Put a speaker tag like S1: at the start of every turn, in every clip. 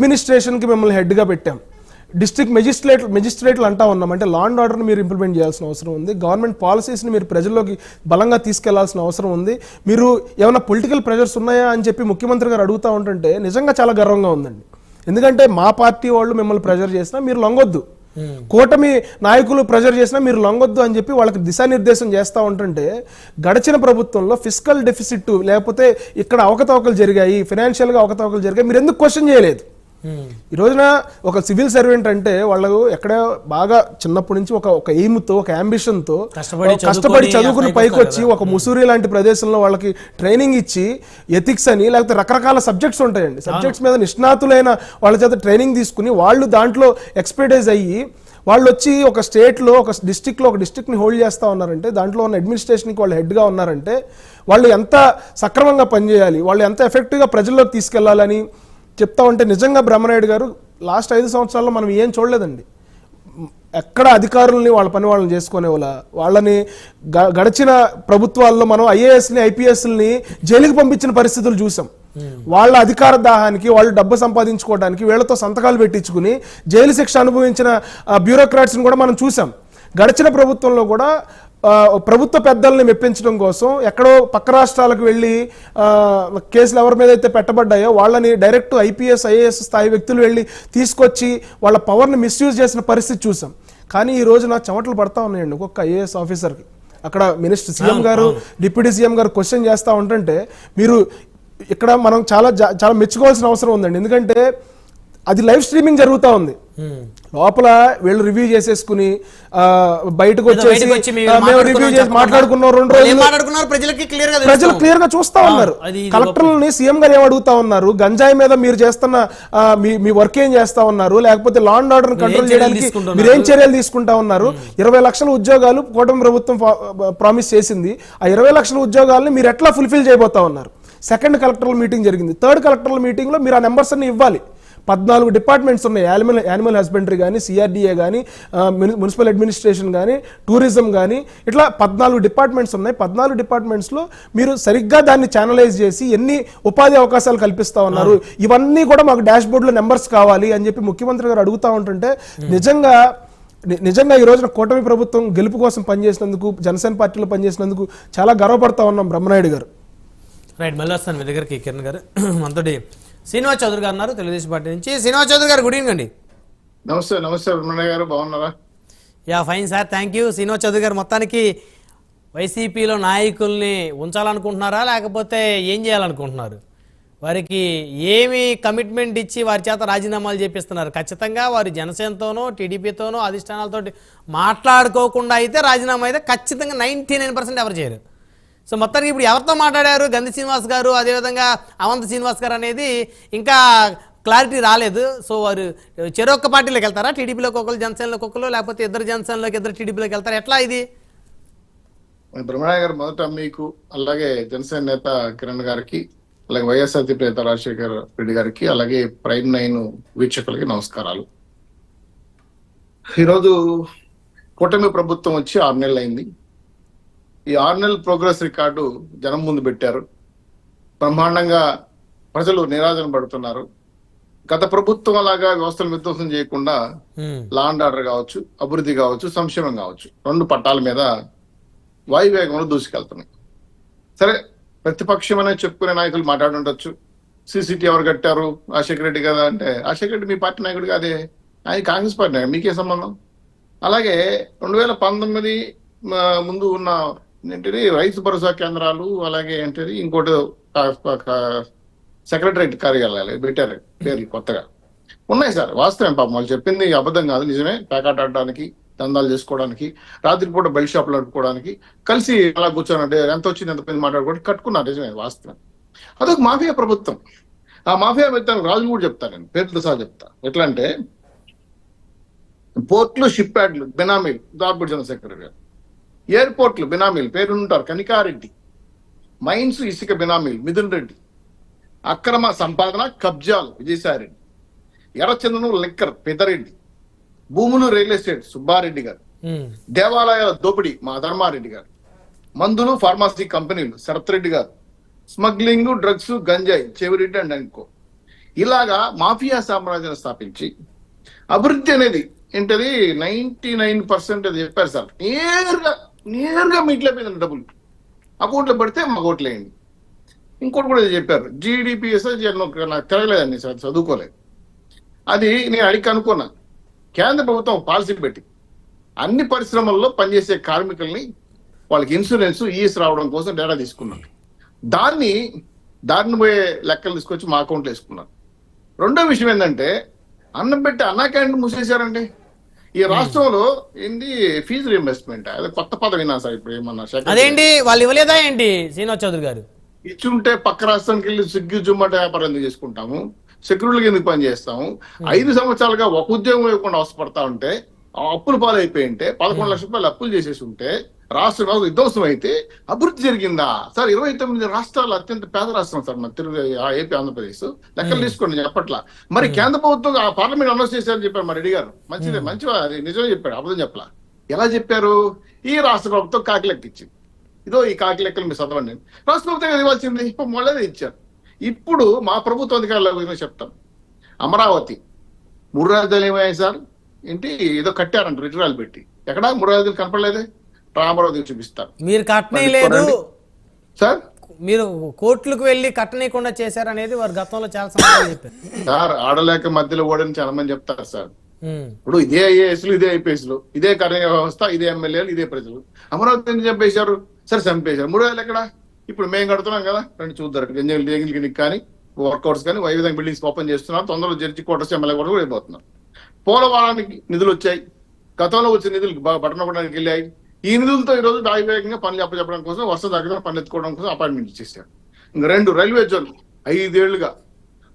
S1: అడ్మినిస్ట్రేషన్కి మిమ్మల్ని హెడ్గా పెట్టాం. డిస్ట్రిక్ట్ మెజిస్ట్రేట్ మెజిస్ట్రేట్లు అంటా ఉన్నాం. అంటే లా అండ్ ఆర్డర్ని మీరు ఇంప్లిమెంట్ చేయాల్సిన అవసరం ఉంది. గవర్నమెంట్ పాలసీస్ని మీరు ప్రజల్లోకి బలంగా తీసుకెళ్ళాల్సిన అవసరం ఉంది. మీరు ఏమైనా పొలిటికల్ ప్రెజర్స్ ఉన్నాయా అని చెప్పి ముఖ్యమంత్రి గారు అడుగుతూ ఉంటుంటే నిజంగా చాలా గర్వంగా ఉందండి. ఎందుకంటే మా పార్టీ వాళ్ళు మిమ్మల్ని ప్రెజర్ చేసినా మీరు లొంగొద్దు. కూటమి నాయకులు ప్రెజర్ చేసినా మీరు లొంగొద్దు అని చెప్పి వాళ్ళకి దిశానిర్దేశం చేస్తూ ఉంటుంటే గడిచిన ప్రభుత్వంలో ఫిజికల్ డెఫిసిట్ లేకపోతే ఇక్కడ అవకతవకలు జరిగాయి ఫైనాన్షియల్గా అవకతవకలు జరిగాయి. మీరు ఎందుకు క్వశ్చన్ చేయలేదు? ఈ రోజున ఒక సివిల్ సర్వెంట్ అంటే వాళ్ళు ఎక్కడ బాగా చిన్నప్పటి నుంచి ఒక ఒక ఎయిమ్తో ఒక అంబిషన్తో
S2: కష్టపడి
S1: కష్టపడి
S2: చదువుకొని పైకి
S1: వచ్చి ఒక ముసూరి లాంటి ప్రదేశంలో వాళ్ళకి ట్రైనింగ్ ఇచ్చి ఎథిక్స్ అని లేకపోతే రకరకాల సబ్జెక్ట్స్ ఉంటాయండి. సబ్జెక్ట్స్ మీద నిష్ణాతులైన వాళ్ళ చేత ట్రైనింగ్ తీసుకుని వాళ్ళు దాంట్లో ఎక్స్పర్టైజ్ అయ్యి వాళ్ళు వచ్చి ఒక స్టేట్లో ఒక డిస్టిక్లో ఒక డిస్టిక్ని హోల్డ్ చేస్తూ ఉన్నారంటే దాంట్లో ఉన్న అడ్మినిస్ట్రేషన్కి వాళ్ళు హెడ్గా ఉన్నారంటే వాళ్ళు ఎంత సక్రమంగా పనిచేయాలి వాళ్ళు ఎంత ఎఫెక్టివ్గా ప్రజల్లోకి తీసుకెళ్ళాలని చెప్తా ఉంటే నిజంగా బ్రహ్మనాయుడు గారు లాస్ట్ ఐదు సంవత్సరాల్లో మనం ఏం చూడలేదండి. ఎక్కడ అధికారుల్ని వాళ్ళ పని వాళ్ళని చేసుకునే వాళ్ళ వాళ్ళని గ- గడిచిన ప్రభుత్వాల్లో మనం ఐఏఎస్ని ఐపీఎస్ని జైలుకి పంపించిన పరిస్థితులు చూసాం. వాళ్ళ అధికార దాహానికి వాళ్ళు డబ్బు సంపాదించుకోవడానికి వీళ్ళతో సంతకాలు పెట్టించుకుని జైలు శిక్ష అనుభవించిన బ్యూరోక్రాట్స్ని కూడా మనం చూసాం. గడిచిన ప్రభుత్వంలో కూడా ప్రభుత్వ పెద్దల్ని మెప్పించడం కోసం ఎక్కడో పక్క రాష్ట్రాలకు వెళ్ళి కేసులు ఎవరి మీద అయితే పెట్టబడ్డాయో వాళ్ళని డైరెక్ట్ ఐపీఎస్ ఐఏఎస్ స్థాయి వ్యక్తులు వెళ్ళి తీసుకొచ్చి వాళ్ళ పవర్ని మిస్యూజ్ చేసిన పరిస్థితి చూసాం. కానీ ఈ రోజు నా చెమటలు పడతా ఉన్నాయండి ఒక్కొక్క ఐఏఎస్ ఆఫీసర్కి. అక్కడ మినిస్టర్ సీఎం గారు డిప్యూటీ సీఎం గారు క్వశ్చన్ చేస్తూ ఉంటుంటే మీరు ఇక్కడ మనం చాలా జా- చాలా మెచ్చుకోవాల్సిన అవసరం ఉందండి. ఎందుకంటే అది లైవ్ స్ట్రీమింగ్ జరుగుతూ ఉంది. లోపల వీళ్ళు రివ్యూ చేసేసుకుని బయటకు వచ్చేసి
S2: మేము
S1: రివ్యూ చేసి మాట్లాడుకున్నాం రెండు రోజులు.
S2: మాట్లాడుకున్నారు? ప్రజలకి క్లియర్గా
S1: ప్రజలు. క్లియర్గా చూస్తా ఉన్నారు. కలెక్టర్లని సీఎం గారు ఏం అడుగుతా ఉన్నారు? గంజాయి మీద మీరు చేస్తున్న మీ మీ వర్క్ ఏం చేస్తా ఉన్నారు? లేకపోతే లా అండ్ ఆర్డర్ కంట్రోల్ చేయడానికి? మీరు ఏం చర్యలు తీసుకుంటా ఉన్నారు? ఇరవై లక్షల ఉద్యోగాలు కూటమి ప్రభుత్వం ప్రామిస్ చేసింది. ఆ ఇరవై లక్షల ఉద్యోగాలని మీరు ఎట్లా ఫుల్ఫిల్ చేయబోతా ఉన్నారు? సెకండ్ కలెక్టర్ల మీటింగ్ జరిగింది. థర్డ్ కలెక్టర్ల మీటింగ్లో మీరు ఆ నెంబర్స్ అన్ని ఇవ్వాలి. పద్నాలుగు డిపార్ట్మెంట్స్ ఉన్నాయి. యానిమల్ యానిమల్ హస్బెండరీ కానీ సిఆర్డిఏ కానీ మున్సిపల్ అడ్మినిస్ట్రేషన్ కానీ టూరిజం కానీ ఇట్లా పద్నాలుగు డిపార్ట్మెంట్స్ ఉన్నాయి. పద్నాలుగు డిపార్ట్మెంట్స్లో మీరు సరిగ్గా దాన్ని ఛానలైజ్ చేసి ఎన్ని ఉపాధి అవకాశాలు కల్పిస్తా ఉన్నారు. ఇవన్నీ కూడా మాకు డాష్ బోర్డులో నెంబర్స్ కావాలి అని చెప్పి ముఖ్యమంత్రి గారు అడుగుతా ఉంటుంటే నిజంగా నిజంగా ఈ రోజున కూటమి ప్రభుత్వం గెలుపు కోసం పనిచేసినందుకు జనసేన పార్టీలో పనిచేసినందుకు చాలా గర్వపడతా ఉన్నాం బ్రహ్మనాయుడు గారు.
S2: రైట్ మళ్ళీ వస్తాను మీ దగ్గరికి కిరణ్ గారు. మనతోటి శ్రీనివాస్ చౌదరి గారు ఉన్నారు తెలుగుదేశం పార్టీ నుంచి. శ్రీనివాస్ చౌదరి గారు గుడ్ ఈవినింగ్ అండి.
S3: నమస్తే నమస్తే బ్రహ్మణ్య గారు బాగున్నారా?
S2: Yeah fine sir thank you. Srinivas Chowdary గారు మొత్తానికి వైసీపీలో నాయకుల్ని ఉంచాలనుకుంటున్నారా? లేకపోతే ఏం చేయాలనుకుంటున్నారు? వారికి ఏమి కమిట్మెంట్ ఇచ్చి వారి చేత రాజీనామాలు చేపిస్తున్నారు. ఖచ్చితంగా వారు జనసేనతోనో టీడీపీతోనో అధిష్టానాలతో మాట్లాడుకోకుండా అయితే రాజీనామా అయితే ఖచ్చితంగా నైంటీ నైన్ పర్సెంట్ ఎవరు చేయరు. సో మొత్తానికి ఇప్పుడు ఎవరితో మాట్లాడారు? గంధి శ్రీనివాస్ గారు అదేవిధంగా అవంత్ శ్రీనివాస్ గారు అనేది ఇంకా క్లారిటీ రాలేదు. సో వారు చెరొక్క పార్టీలోకి వెళ్తారా? టీడీపీలోకి ఒకరు జనసేనలోకి ఒకరు లేకపోతే ఇద్దరు జనసేనలోకి ఇద్దరు టీడీపీలోకి వెళ్తారా? ఎట్లా ఇది?
S3: బ్రహ్మణ్య గారు మొదట మీకు అలాగే జనసేన నేత కిరణ్ గారికి అలాగే వైఎస్ఆర్సీపీ నేత రాజశేఖర్ రెడ్డి గారికి అలాగే ప్రైమ్ నైన్ వీక్షకులకి నమస్కారాలు. ఈరోజు కూటమి ప్రభుత్వం వచ్చి ఆరు నెలలు అయింది ఈ ఆరు నెలల ప్రోగ్రెస్ రికార్డు జనం ముందు పెట్టారు. బ్రహ్మాండంగా ప్రజలు నిరాజన పడుతున్నారు. గత ప్రభుత్వం లాగా వ్యవస్థలు విధ్వంసం చేయకుండా లా అండ్ ఆర్డర్ కావచ్చు అభివృద్ధి కావచ్చు సంక్షేమం కావచ్చు రెండు పట్టాల మీద వాయువేగంలో దూసుకెళ్తున్నాయి. సరే ప్రతిపక్షం అనేది చెప్పుకునే నాయకులు మాట్లాడుండొచ్చు. సీసీటీ ఎవరు కట్టారు? రాజశేఖర రెడ్డి కదా అంటే రాజశేఖర రెడ్డి మీ పార్టీ నాయకుడు కాదే? ఆయన కాంగ్రెస్ పార్టీ నాయకుడు మీకే సంబంధం? అలాగే రెండు వేల పంతొమ్మిది ముందు ఉన్న ఏంటిది రైతు భరోసా కేంద్రాలు అలాగే ఏంటిది ఇంకోటి సెక్రటరేట్ కార్యాలయాలు పెట్టారు పేర్లు కొత్తగా. ఉన్నాయి సార్ వాస్తవం పాపం. వాళ్ళు చెప్పింది అబద్ధం కాదు నిజమే. ప్యాకెట్ ఆడడానికి దందాలు చేసుకోవడానికి రాత్రిపూట బెల్ట్ షాప్లు నడుపుకోవడానికి కలిసి అలా కూర్చోనంటే ఎంత వచ్చింది ఎంత పోయింది మాట్లాడుకోవడానికి కట్టుకున్నారు నిజమే వాస్తవం. అదొక మాఫియా ప్రభుత్వం. ఆ మాఫియా ప్రభుత్వానికి రాజు కూడా చెప్తాను నేను పేర్లతో సహా చెప్తా. ఎట్లా అంటే పోర్ట్లు షిప్ యార్డ్లు బెనామీలు దార్బుడ్ జనరల్ సెక్రటరీ గారు. ఎయిర్పోర్ట్లు బినామీలు పేరు ఉంటారు కనికారెడ్డి. మైన్స్ ఇసుక బినామీలు మిథున్ రెడ్డి. అక్రమ సంపాదన కబ్జాలు విజయసాయి రెడ్డి ఎర్రచందనం లిక్కర్ పెద్దరెడ్డి భూములు రియల్ ఎస్టేట్ సుబ్బారెడ్డి గారు. దేవాలయాల దోపిడీ మా ధర్మారెడ్డి గారు. మందులు ఫార్మసీ కంపెనీలు శరత్ రెడ్డి గారు. స్మగ్లింగ్ డ్రగ్స్ గంజాయి చెవిరెడ్డి అండ్ అనుకో. ఇలాగా మాఫియా సామ్రాజ్యాన్ని స్థాపించి అభివృద్ధి అనేది ఏంటది? నైన్టీ నైన్ పర్సెంట్ అది చెప్పారు సార్. నేరుగా నేరుగా మీట్లో పోయిందండి డబ్బులు. అకౌంట్లో పడితే మాకు ఓట్లేయండి ఇంకోటి కూడా చెప్పారు. జీడిపిఎస్ నాకు తిరగలేదండి సార్ చదువుకోలేదు. అది నేను అడిగి కనుక్కున్నా. కేంద్ర ప్రభుత్వం పాలసీ పెట్టి అన్ని పరిశ్రమల్లో పనిచేసే కార్మికుల్ని వాళ్ళకి ఇన్సూరెన్స్ ఈఎస్ రావడం కోసం డేటా తీసుకున్నాను. దాన్ని దారిని పోయే లెక్కలు తీసుకొచ్చి మా అకౌంట్లో వేసుకున్నాను. రెండో విషయం ఏంటంటే అన్నం పెట్టి అన్నా క్యాంటీన్ మూసేశారండి. ఈ రాష్ట్రంలో ఏంటి ఫీజు రీఇంబర్స్మెంట్ అదే కొత్త పదం విన్నాను సార్ ఇప్పుడు ఏమన్నా
S2: అదేంటి? వాళ్ళు ఇవ్వలేదా ఏంటి శ్రీనివాస్ చౌదరి గారు?
S3: ఇచ్చుంటే పక్క రాష్ట్రానికి వెళ్ళి స్విగ్గీ జొమాటో వ్యాపారం ఎందుకు చేసుకుంటాము? సెక్యూరిటీకి ఎందుకు పని చేస్తాము? ఐదు సంవత్సరాలుగా ఒక ఉద్యోగం ఇవ్వకుండా అవసరపడతా ఉంటే అప్పులు పాలైపోయి ఉంటే పదకొండు లక్షల రూపాయలు అప్పులు చేసేసి ఉంటే రాష్ట్ర వ్యవస్థ విధ్వంసం అయితే అభివృద్ధి జరిగిందా? సార్ ఇరవై తొమ్మిది రాష్ట్రాలు అత్యంత పేద రాష్ట్రం సార్ మన తెలుగు ఆ ఏపీ ఆంధ్రప్రదేశ్. లెక్కలు తీసుకోండి నేను చెప్పట్లా. మరి కేంద్ర ప్రభుత్వం ఆ పార్లమెంట్ అనౌన్స్ చేశారని చెప్పారు మా రెడ్డి గారు. మంచిదే మంచి అది నిజమే చెప్పాడు అబద్ధం చెప్పలా. ఎలా చెప్పారు? ఈ రాష్ట్ర ప్రభుత్వం కాకి లెక్క ఇచ్చింది. ఇదో ఈ కాకి లెక్కలు మీరు చదవండి. రాష్ట్ర ప్రభుత్వం ఇవ్వాల్సింది? ఇప్పుడు మళ్ళీ ఇచ్చారు. ఇప్పుడు మా ప్రభుత్వ అధికారుల గురించి చెప్తాం. అమరావతి. మూడు రాజధానులు ఏమయ్యాయి సార్? ఏంటి ఏదో కట్టారంట రిటరాలు పెట్టి. ఎక్కడ మూడు రాజధానులు కనపడలేదే? అమరావతి చూపిస్తారు.
S2: మీరు కట్టనీ
S3: మరి
S2: లేదు.
S3: చూడండి. సార్?
S2: మీరు కోర్టులకు వెళ్ళి కట్టనీయకుండా చేశారనేది వారు గతంలో చాలా చెప్పారు.
S3: సార్ ఆడలేక మధ్యలో ఓడని చాలా మంది చెప్తారు సార్. ఇప్పుడు ఇదే ఐఏఎస్లు ఇదే ఐపీఎస్లు ఇదే కార్య వ్యవస్థ ఇదే ఎమ్మెల్యేలు ఇదే ప్రజలు. అమరావతి ఎందుకు చంపేశారు? సరే చంపేశారు. మూడు వేలు ఎక్కడ? ఇప్పుడు మేము కడుతున్నాం కదా. రండి చూద్దరు గంజలు డేగిల్ క్లినిక్ కానీ వర్కౌట్స్ కానీ వై విధంగా బిల్డింగ్స్ ఓపెన్ చేస్తున్నారు. తొందరలో జడ్జి కోటర్స్ ఎమ్మెల్యే కూడా వెళ్ళిపోతున్నారు పోలవరానికి నిధులు వచ్చాయి. గతంలో వచ్చిన నిధులు పట్టణపడడానికి వెళ్ళాయి. ఈ నిధులతో ఈ రోజు దాయివేగంగా పనులు అప్పచెప్పడం కోసం వర్ష దగ్గర పనులు ఎత్తుకోవడం కోసం అపాయింట్మెంట్ ఇచ్చేసారు ఇంకా రెండు railway zone ఐదేళ్ళుగా.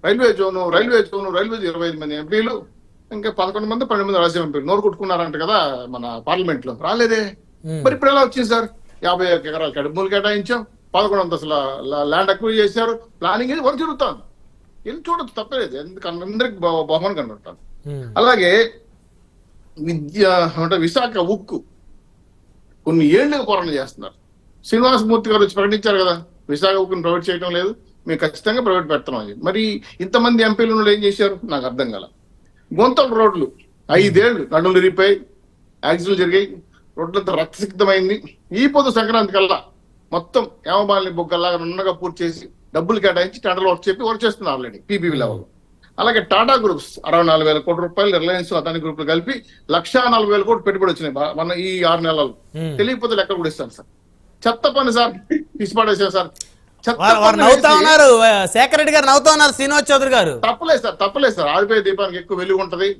S3: Railway zone railway zone railway ఇరవై ఐదు మంది ఎంపీలు ఇంకా పదకొండు మంది పన్నెండు మంది రాజ్యసభ ఎంపీలు. నోరు కొట్టుకున్నారంట కదా మన పార్లమెంట్లో రాలేదే. మరి ఇప్పుడు ఎలా వచ్చింది సార్? యాభై ఒక్క ఎకరాలు కడుపులు కేటాయించాం. పదకొండు అంతస్తుల ల్యాండ్ అక్వైర్ చేశారు. ప్లానింగ్ వర్క్ జరుగుతుంది. వెళ్ళి చూడొచ్చు తప్పలేదు. ఎందుకంటే అందరికి బహు- బహుమానం కనబడతాను. అలాగే విద్య అంటే విశాఖ ఉక్కు కొన్ని ఏళ్ళుగా పోరాటం చేస్తున్నారు. శ్రీనివాసమూర్తి గారు వచ్చి ప్రకటించారు కదా విశాఖ ఉక్కుని ప్రైవేట్ చేయడం లేదు మేము ఖచ్చితంగా ప్రైవేట్ పెడతాం అని మరి ఇంతమంది ఎంపీలు ఏం చేశారు? నాకు అర్థం కల. గుంతల రోడ్లు ఐదేళ్ళు నడులు ఇరిగిపోయి యాక్సిడెంట్లు జరిగాయి రోడ్లంతా రక్తసిక్తమైంది. ఈ పొద్దు సంక్రాంతి కల్లా మొత్తం ఏమబాలిని బొగ్గల్లాగా నున్నగా పూర్తి చేసి డబ్బులు కేటాయించి టెండర్లు వర్క్ చెప్పి వర్క్ చేస్తున్నారు ఆల్రెడీ పీపీవీ లెవెల్లో. అలాగే టాటా గ్రూప్స్ అరవై నాలుగు వేల కోట్ల రూపాయలు రిలయన్స్ అదాని గ్రూపులు కలిపి లక్షా నలభై వేల కోట్లు పెట్టుబడి వచ్చినాయి. మన ఈ ఆరు నెలలు. తెలియకపోతే లెక్క కూడా ఇస్తాను సార్. చెత్త పని సార్ తీసిపడేసాను సార్. పని
S2: నవ్వుతా
S3: వేసి-
S2: ఉన్నారు శేఖర్ రెడ్డి గారు నవ్వుతా ఉన్నారు శ్రీనివాస్ చౌదరి గారు.
S3: తప్పలేదు సార్ తప్పలేదు సార్. ఆరిపోయే దీపానికి ఎక్కువ వెలుగు ఉంటది.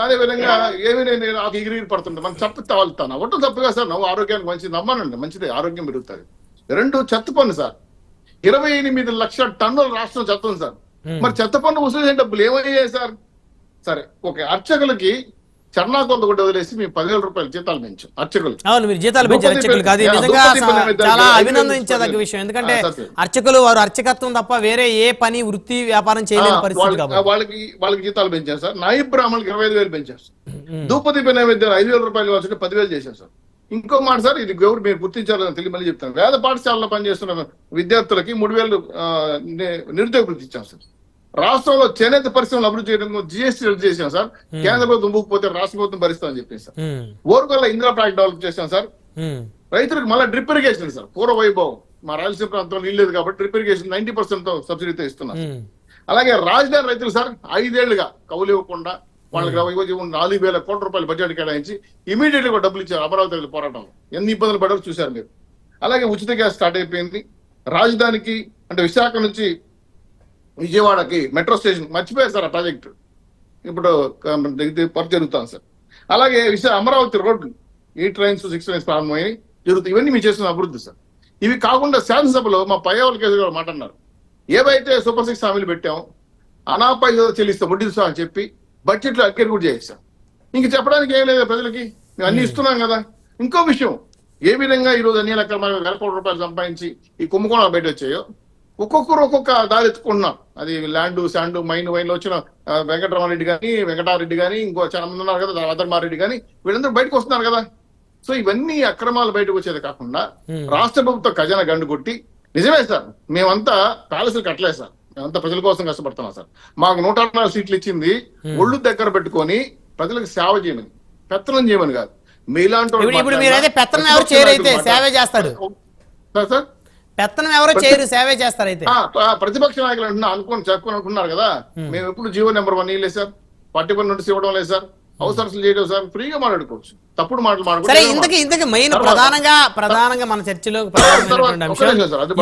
S3: అదే విధంగా ఏమి నేను నాకు ఎగిరి పడుతుంది మనం చెప్పి తవలుతాను ఒకటి తప్పుగా సార్. నవ్వు ఆరోగ్యానికి మంచిది. నమ్మానండి. మంచిది. ఆరోగ్యం పెరుగుతుంది. రెండు చెత్త పన్ను సార్. ఇరవై ఎనిమిది లక్షల టన్నుల రాష్ట్రం చెత్త ఉంది సార్. మరి చెత్త పన్ను వసూలు చేసే డబ్బులు ఏమయ్యాయి సార్? సరే ఓకే అర్చకులకి చర్నా కొంత కూడా వదిలేసి మేము పదివేల రూపాయలు జీతాలు పెంచాం అర్చకులు
S2: అవును మీరు జీతాలు పెంచారు అర్చకులు కాదు నిజంగా చాలా అభినందించదగ్గ. విషయం. ఎందుకంటే. అర్చకులు వారు అర్చకత్వం తప్ప వేరే ఏ పని వృత్తి వ్యాపారం చేయలేని పరిస్థితి
S3: వాళ్ళకి వాళ్ళకి జీతాలు పెంచారు సార్. నాయి బ్రాహ్మణులకి ఇరవై ఐదు వేలు పెంచారు. దూపదీప నైవేద్యాలు ఐదు వేల రూపాయలు ఇవ్వాల్సింటే పదివేలు చేశారు సార్. ఇంకో మాట సార్ ఇది గౌరవ మీరు గుర్తించాలని తెలియ మళ్ళీ చెప్తాను. వేద పాఠశాలలో పనిచేస్తున్న విద్యార్థులకి మూడు వేలు నిరుద్యోగ వృత్తి ఇచ్చాం సార్. రాష్ట్రంలో చేనేత పరిశ్రమలు అభివృద్ధి చేయడం జిఎస్టీ రద్దు చేశాం సార్. కేంద్ర ప్రభుత్వం ముగ్గుపోతే రాష్ట్ర ప్రభుత్వం భరిస్తామని చెప్పేసి సార్. ఓరుకొల్ల ఇందిరా ప్రాజెక్ట్ డెవలప్ చేశాం సార్. రైతులకు మళ్ళీ డ్రిప్ ఇరిగేషన్ సార్. పూర్వ వైభవం. మా రాయలసీమ ప్రాంతంలో నీళ్ళు లేదు కాబట్టి డ్రిప్ ఇరిగేషన్ నైన్టీ పర్సెంట్ సబ్సిడీతో ఇస్తున్నారు.
S2: ఉమ్.
S3: అలాగే రాజధాని రైతులు సార్ ఐదేళ్ళుగా కౌలు ఇవ్వకుండా వాళ్ళకి నాలుగు వేల కోట్ల రూపాయలు బడ్జెట్ కేటాయించి ఇమీడియట్గా డబ్బులు ఇచ్చారు అమరావతి పోరాటంలో. ఎన్ని ఇబ్బందులు పడారో చూశారు మీరు. అలాగే ఉచిత గ్యాస్ స్టార్ట్ అయిపోయింది. రాజధానికి అంటే విశాఖ నుంచి విజయవాడకి మెట్రో స్టేషన్ మర్చిపోయారు సార్ ఆ ప్రాజెక్టు. ఇప్పుడు వర్క్ జరుగుతాం సార్. అలాగే విశా అమరావతి రోడ్లు ఈ ట్రైన్స్ సిక్స్ ట్రైన్స్ ప్రారంభమయ్యాయి జరుగుతాయి ఇవన్నీ మీరు చేస్తున్న అభివృద్ధి సార్. ఇవి కాకుండా శాసనసభలో మా పయ్యవల కేసు గారు మాట అన్నారు ఏవైతే సూపర్ సిక్స్ హామీలు పెట్టామో అనాపై చెల్లిస్తాం వడ్డీ అని చెప్పి బడ్జెట్లో అక్కడి కూడా చేస్తాం ఇంక చెప్పడానికి ఏం లేదు ప్రజలకి మేము అన్ని ఇస్తున్నాం కదా. ఇంకో విషయం ఏ విధంగా ఈ రోజు అన్ని రకాల వేల కోట్ల రూపాయలు సంపాదించి ఈ కుంభకోణాలు బయట వచ్చాయో ఒక్కొక్కరు ఒక్కొక్క దారి ఎత్తుకుంటున్నాం అది ల్యాండ్ శాండ్ మైన్ వైన్ వచ్చిన వెంకటరామారెడ్డి గాని వెంకటారెడ్డి గాని ఇంకో చాలా మంది ఉన్నారు కదా అధర్మారెడ్డి గాని వీళ్ళందరూ బయటకు వస్తున్నారు కదా. సో ఇవన్నీ అక్రమాలు బయటకు వచ్చేది కాకుండా. రాష్ట్ర ప్రభుత్వ ఖజానా గండు కొట్టి నిజమే సార్ మేమంతా ప్యాలెస్లు కట్టలేదు సార్. మేమంతా ప్రజల కోసం కష్టపడుతున్నాం సార్. మాకు నూట నాలుగు సీట్లు ఇచ్చింది ఒళ్ళు దగ్గర పెట్టుకొని ప్రజలకు సేవ చేయమని పెత్తనం చేయమని కాదు. మీలాంటి
S2: పెత్తనం ఎవరు చేయరైతే సేవే చేస్తాడు.
S3: సార్ సార్
S2: పెత్తనం ఎవరో చేయరు సేవే చేస్తారు అయితే.
S3: ప్రతిపక్ష నాయకులు అంటున్నా అనుకోని చెప్పుకొని అనుకున్నారు కదా మేము ఎప్పుడు జీవో నెంబర్ వన్ లేదు సార్. పార్టీ పని నోటీస్ ఇవ్వడం లేదు సార్. అవసరం చేయడం సార్. ఫ్రీగా మాట్లాడుకోవచ్చు. తప్పుడు మాటలు మాట్లాడుకోవచ్చు
S2: ఇంతకి ఇంతకి మెయిన్ ప్రధానంగా ప్రధానంగా మన చర్చలో.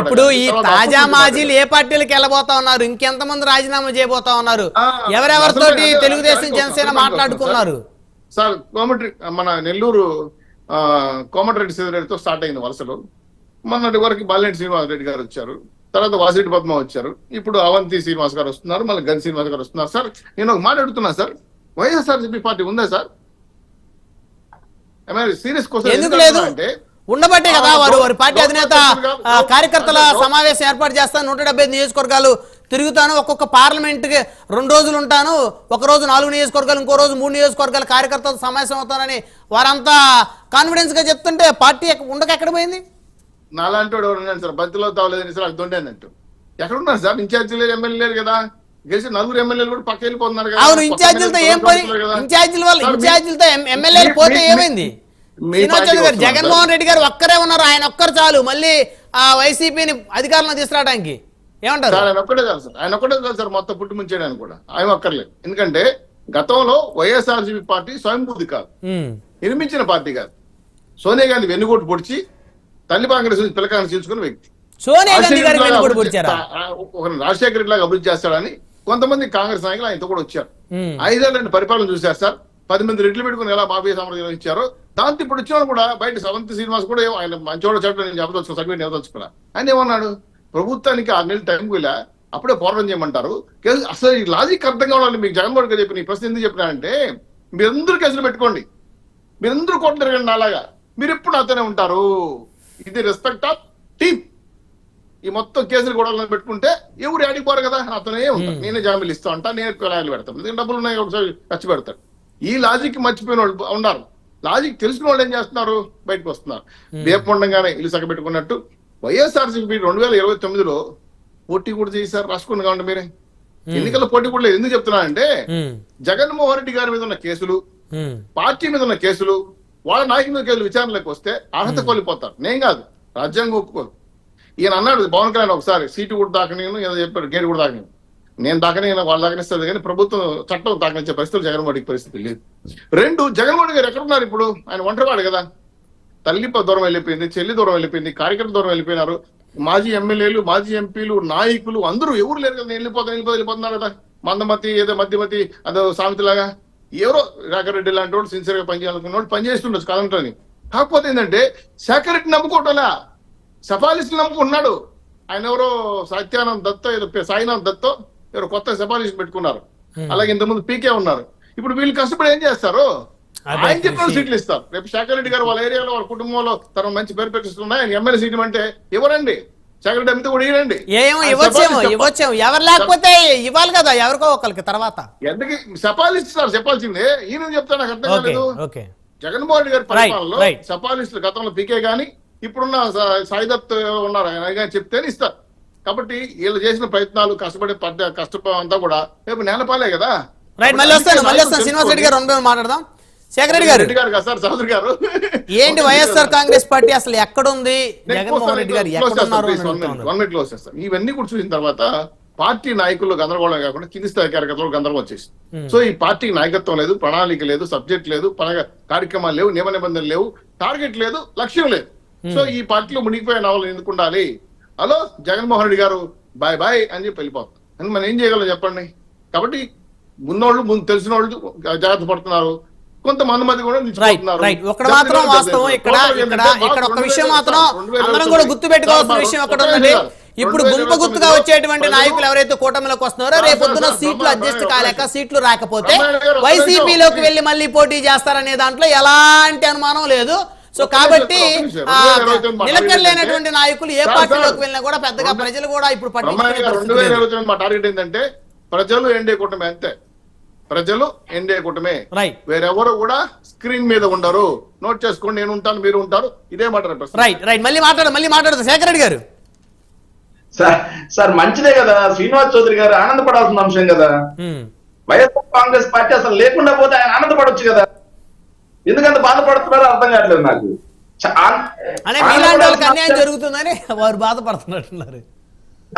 S2: ఇప్పుడు ఈ తాజా మాజీలు ఏ పార్టీలకు వెళ్ళబోతా ఉన్నారు? ఇంకెంతమంది రాజీనామా చేయబోతా ఉన్నారు? ఎవరెవరితోటి
S3: అసలు-
S2: తెలుగుదేశం జనసేన మాట్లాడుకున్నారు?
S3: సార్ కోమటి మన నెల్లూరు కోమటిరెడ్డి శ్రీధరెడ్డితో స్టార్ట్ అయింది వలసలు. మొన్నటి వరకు బాలినేటి శ్రీనివాస్ రెడ్డి గారు వచ్చారు. తర్వాత వాసిరెడ్డి పద్మ వచ్చారు. ఇప్పుడు అవంతి శ్రీనివాస్ గారు వస్తున్నారు. మళ్ళీ గన్ శ్రీనివాస్ గారు వస్తున్నారు. సార్ నేను ఒక మాట అడుగుతున్నా సార్. వైఎస్ఆర్సీపీ పార్టీ ఉందా సార్? సీరియస్
S2: ఎందుకు లేదు? ఉండబట్టే కదా వారు వారి పార్టీ అధినేత కార్యకర్తల సమావేశం ఏర్పాటు చేస్తాను. నూట డెబ్బై నియోజకవర్గాలు తిరుగుతాను. ఒక్కొక్క పార్లమెంట్కి రెండు రోజులు ఉంటాను. ఒక రోజు నాలుగు నియోజకవర్గాలు ఇంకో రోజు మూడు నియోజకవర్గాల కార్యకర్తలతో సమావేశం అవుతానని వారంతా కాన్ఫిడెన్స్గా చెప్తుంటే పార్టీ ఉండక ఎక్కడ పోయింది?
S3: నాలాంటి వాడు ఎవరు ఉన్నాడు సార్? బంతిలో తావలేదని సార్ అది దొండేనంటూ ఎక్కడ ఉన్నారు సార్? ఇన్ఛార్జీ లేరు ఎమ్మెల్యే లేరు కదా? గెలిచి నలుగురు ఎమ్మెల్యేలు కూడా పక్క వెళ్ళిపోతున్నారు కదా?
S2: అవును ఇన్ఛార్జీలతో ఏం పని?
S3: కదా.
S2: ఇన్ఛార్జీల వల్ల ఇన్ఛార్జీలతో ఎమ్మెల్యేలు పోతే ఏమైంది? గారు జగన్మోహన్ రెడ్డి గారు ఒక్కరే ఉన్నారు. ఆయన ఒక్కరు చాలు. మళ్ళీ ఆ వైసీపీని అధికారంలో తీసుకురావడానికి. ఏమంటారు?
S3: ఆయన ఒక్కడే చాలు సార్. ఆయన ఒక్కడే చాలు సార్ మొత్తం పుట్టి ముంచేయడానికి కూడా. ఆయన ఒక్కర్లేదు ఎందుకంటే గతంలో వైఎస్ఆర్సీపీ పార్టీ స్వయంభూతి కాదు. నిర్మించిన పార్టీ కాదు. సోనియా గాంధీ వెన్నుకోటు పొడిచి తల్లి కాంగ్రెస్ నుంచి పిల్లకాన్ని చీల్చుకున్న వ్యక్తి. రాజశేఖర్
S2: కూడా
S3: రెడ్డి లాగా అభివృద్ధి చేస్తాడని కొంతమంది కాంగ్రెస్ నాయకులు ఆయనతో కూడా వచ్చారు. నుండి పరిపాలన చూశారు సార్. పది మంది రెడ్లు పెట్టుకుని ఎలా మాఫియా సామ్రాజ్యం ఇచ్చారో దాంతో ఇప్పుడు వచ్చిన కూడా బయట సవంతి శ్రీనివాస్ కూడా ఆయన మంచోడ చెట్టు నేను చెప్పదలుచుకున్నా సర్టిఫికేట్ ఇవ్వదలుచుకున్నా ఆయన ఏమన్నాడు? ప్రభుత్వానికి ఆరు నెలలు టైం ఇలా అప్పుడే పోరాటం చేయమంటారు. అసలు ఈ లాజిక్ అర్థం కావాలి మీకు జగన్మోహన్ గారు చెప్పిన ఈ ప్రశ్న ఎందుకు చెప్పినారంటే మీరందరూ కేసులు పెట్టుకోండి. మీరందరూ కోట్లు తిరగండి అలాగా మీరు ఎప్పుడు నాతోనే ఉంటారు? ఇది రెస్పెక్ట్ ఆఫ్ టీమ్ ఈ మొత్తం కేసులు గొడవలను పెట్టుకుంటే ఎవరు ఆడిపోరు కదా? అతనే ఉంటారు నేనే జామీలు ఇస్తా ఉంటా నేను కులాయిలు పెడతాను. ఎందుకంటే డబ్బులు ఉన్నాయి ఒకసారి ఖర్చు పెడతాడు. ఈ లాజిక్ మర్చిపోయిన వాళ్ళు ఉన్నారు. లాజిక్ తెలిసిన వాళ్ళు ఏం చేస్తున్నారు? బయటకు వస్తున్నారు. రేపు ఉండగానే ఇల్లు సగ పెట్టుకున్నట్టు వైఎస్ఆర్సీపీ రెండు వేల ఇరవై తొమ్మిదిలో పోటీ కూడా చేశారు. రాసుకుని కావండి మీరే? ఎన్నికల పోటీ కూడా లేదు. ఎందుకు చెప్తున్నా అంటే. జగన్మోహన్ రెడ్డి గారి మీద ఉన్న కేసులు. పార్టీ మీద ఉన్న కేసులు వాళ్ళ నాయకుల మీద కేసులు విచారణలోకి వస్తే అర్హత కోల్పోతారు. నేను కాదు రాజ్యాంగం ఒప్పుకోదు ఈయన అన్నాడు పవన్ కళ్యాణ్ ఒకసారి సీటు కూడా దాకనీను ఏదో చెప్పాడు గేటు కూడా దాకని నేను. దాకని వాళ్ళు దాకనిస్తుంది కానీ ప్రభుత్వం చట్టం దాకనిచ్చే పరిస్థితులు జగన్మోహన్ రెడ్డి పరిస్థితి లేదు. రెండు జగన్మోహన్ గారు ఎక్కడున్నారు ఇప్పుడు? ఆయన ఒంటరివాడు కదా. తల్లి దూరం వెళ్ళిపోయింది చెల్లి దూరం వెళ్ళిపోయింది కార్యకర్త దూరం వెళ్ళిపోయినారు. మాజీ ఎమ్మెల్యేలు మాజీ ఎంపీలు నాయకులు అందరూ ఎవరు లేరు కదా వెళ్ళిపోతా వెళ్ళిపోతా వెళ్ళిపోతున్నారు కదా. మందమతి ఏదో మధ్యమతి అదో సామెతలాగా. ఎవరో రాఘరెడ్డి లాంటి వాళ్ళు సిన్సియర్గా పనిచేయాలనుకున్న వాళ్ళు పనిచేస్తుండొచ్చు కాదంటని కాకపోతే ఏంటంటే శేఖర్ రెడ్డి నమ్ముకోవటంలా. సఫాలిస్ట్ నమ్ముకున్నాడు. ఆయన ఎవరో సత్యానంద్ దత్తో ఏదో సాయినాథ్ దత్తో ఎవరో కొత్త సఫాలిస్ట్ పెట్టుకున్నారు. అలాగే ఇంతకుముందు పీకే ఉన్నారు. ఇప్పుడు వీళ్ళు కష్టపడి ఏం చేస్తారు? ఆయన చెప్పిన. సీట్లు ఇస్తారు. రేపు శేఖర్ రెడ్డి గారు వాళ్ళ ఏరియాలో వాళ్ళ కుటుంబంలో తన మంచి పేరు ప్రతిస్తున్నాయి ఆయన ఎమ్మెల్యే సీట్లు అంటే ఎవరండి? రెడ్డి అమ్మితే కూడా ఇవ్వండి
S2: ఏమో ఇవ్వచ్చేమో ఇవ్వచ్చేమో ఎవరు లేకపోతే ఇవ్వాలి కదా ఎవరికో ఒకరికి తర్వాత.
S3: ఎందుకు? సఫాలిస్ట్ సార్ చెప్పాల్సిందే. ఈయన చెప్తాను నాకు అర్థం కాలేదు. జగన్మోహన్ రెడ్డి గారి పరిపాలనలో. సఫాలిస్టులు గతంలో పీకే గాని ఇప్పుడున్న సాయిదత్ ఉన్నారు. ఆయన చెప్తేనే ఇస్తారు. కాబట్టి వీళ్ళు చేసిన ప్రయత్నాలు కష్టపడే పడ్డ కష్టపడం అంతా కూడా రేపు నేలపాలే కదా.
S2: రైట్ మళ్ళీ వస్తాను మళ్ళీ వస్తాను. శ్రీనివాస్ రెడ్డి గారు రెండు మాట్లాడదాం. శేఖర్ రెడ్డి గారు.
S3: సార్ చౌదరి గారు.
S2: ఏంటి వైఎస్ఆర్ కాంగ్రెస్ పార్టీ అసలు ఎక్కడుంది? జగన్మోహన్ రెడ్డి గారు ఎక్కడున్నారు.
S3: ఇవన్నీ కూడా చూసిన తర్వాత పార్టీ నాయకులు గందరగోళం కాకుండా కింది స్థాయి కార్యకర్తలు గందరగోళం వచ్చేసింది సో ఈ పార్టీ నాయకత్వం లేదు ప్రణాళిక లేదు సబ్జెక్ట్ లేదు కార్యక్రమాలు లేవు నియమ నిబంధనలు లేవు టార్గెట్ లేదు లక్ష్యం లేదు. సో ఈ పార్టీలో మునిగిపోయే నవలు ఎందుకు ఉండాలి? హలో జగన్మోహన్ రెడ్డి గారు బాయ్ బాయ్ అని చెప్పి వెళ్ళిపోతాం మనం ఏం చేయగలం చెప్పండి? కాబట్టి ఉన్నోళ్ళు ముందు తెలిసిన వాళ్ళు జాగ్రత్త పడుతున్నారు. కొంతమంది మంది కూడా
S2: రైట్
S3: నిలిచిపోతున్నారు.
S2: రైట్ ఒకటి మాత్రం వాస్తవం ఇక్కడ ఇక్కడ ఒక విషయం మాత్రం అందరం కూడా. గుర్తు పెట్టుకోవాల్సిన విషయం ఒకటి ఉందండి. ఇప్పుడు గుంపు గుర్తుగా వచ్చేటువంటి నాయకులు ఎవరైతే కూటమిలోకి వస్తున్నారో రేపొద్దున సీట్లు అడ్జస్ట్ కాలేక సీట్లు రాకపోతే వైసీపీలోకి. వెళ్ళి మళ్ళీ పోటీ చేస్తారనే దాంట్లో ఎలాంటి అనుమానం లేదు సో కాబట్టి నిలకడలేనటువంటి నాయకులు ఏ పార్టీలోకి. వెళ్ళినా కూడా పెద్దగా ప్రజలు కూడా ఇప్పుడు పట్టించుకునే
S3: మా టార్గెట్ ఏంటంటే ప్రజలు ఎన్డీఏ కూటమి అంతే ప్రజలు ఎన్డీఏ కూటమే. వేరెవరు కూడా స్క్రీన్ మీద ఉండరు. నోట్ చేసుకోండి నేను ఉంటాను మీరు ఉంటారు. ఇదే మాట
S2: రైట్ రైట్ మళ్ళీ మాట్లాడు మళ్ళీ మాట్లాడదు శేఖర్ రెడ్డి గారు.
S4: సార్ సార్ మంచిదే కదా. శ్రీనివాస్ చౌదరి గారు ఆనందపడాల్సిన అంశం కదా.
S2: ఉమ్.
S4: వైఎస్ఆర్ కాంగ్రెస్ పార్టీ అసలు లేకుండా పోతే ఆయన ఆనందపడొచ్చు కదా. ఎందుకంత బాధపడుతున్నారో అర్థం కావట్లేదు నాకు.
S2: అన్యాయం జరుగుతుందని వారు బాధపడుతున్నట్టున్నారు.